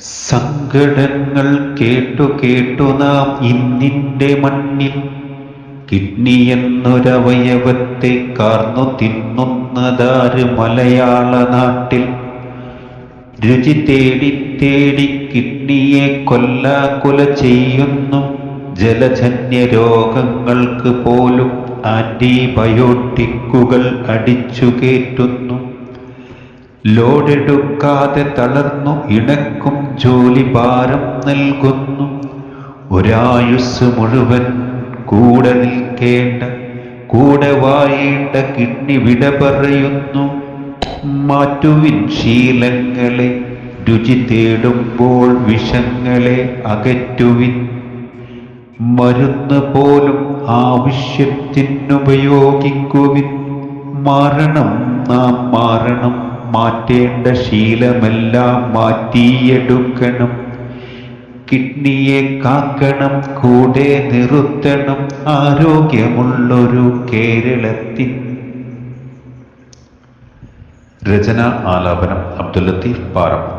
സങ്കടങ്ങൾ കേട്ടു കേട്ടു നാം ഇന്നിന്റെ മണ്ണിൽ കിഡ്നി എന്നൊരവയവത്തെ കാർന്നു തിന്നുന്നതാര് മലയാള നാട്ടിൽ? രുചി തേടി തേടി കിഡ്നിയെ കൊല്ലാകുല ചെയ്യുന്നു. ജലജന്യ രോഗങ്ങൾക്ക് പോലും ആന്റിബയോട്ടിക്കുകൾ അടിച്ചു കയറ്റുന്നു ലോഡെടുക്കാതെ തളർന്നു ഇണക്കും ജോലി ഭാരം നൽകുന്നു. ഒരായുസ് മുഴുവൻ കൂടെ നിൽക്കേണ്ട കൂടെ വായേണ്ട കിഡ്നി വിട പറയുന്നു. മാറ്റുവിൻ ശീലങ്ങളെ രുചി തേടുമ്പോൾ വിഷങ്ങളെ അകറ്റുവിൻ. മരുന്ന് പോലും ആവശ്യത്തിനുപയോഗിക്കുവിൻ. മാറണം നാം മാറണം. മാറ്റേണ്ട ശീലമെല്ലാം മാറ്റിയെടുക്കണം. കിഡ്നിയെ കാക്കണം കൂടെ നിർത്തണം. ആരോഗ്യമുള്ളൊരു കേരളത്തിൻ രചന ആലാപനം അബ്ദുൽ ലത്തീഫ് പാറം.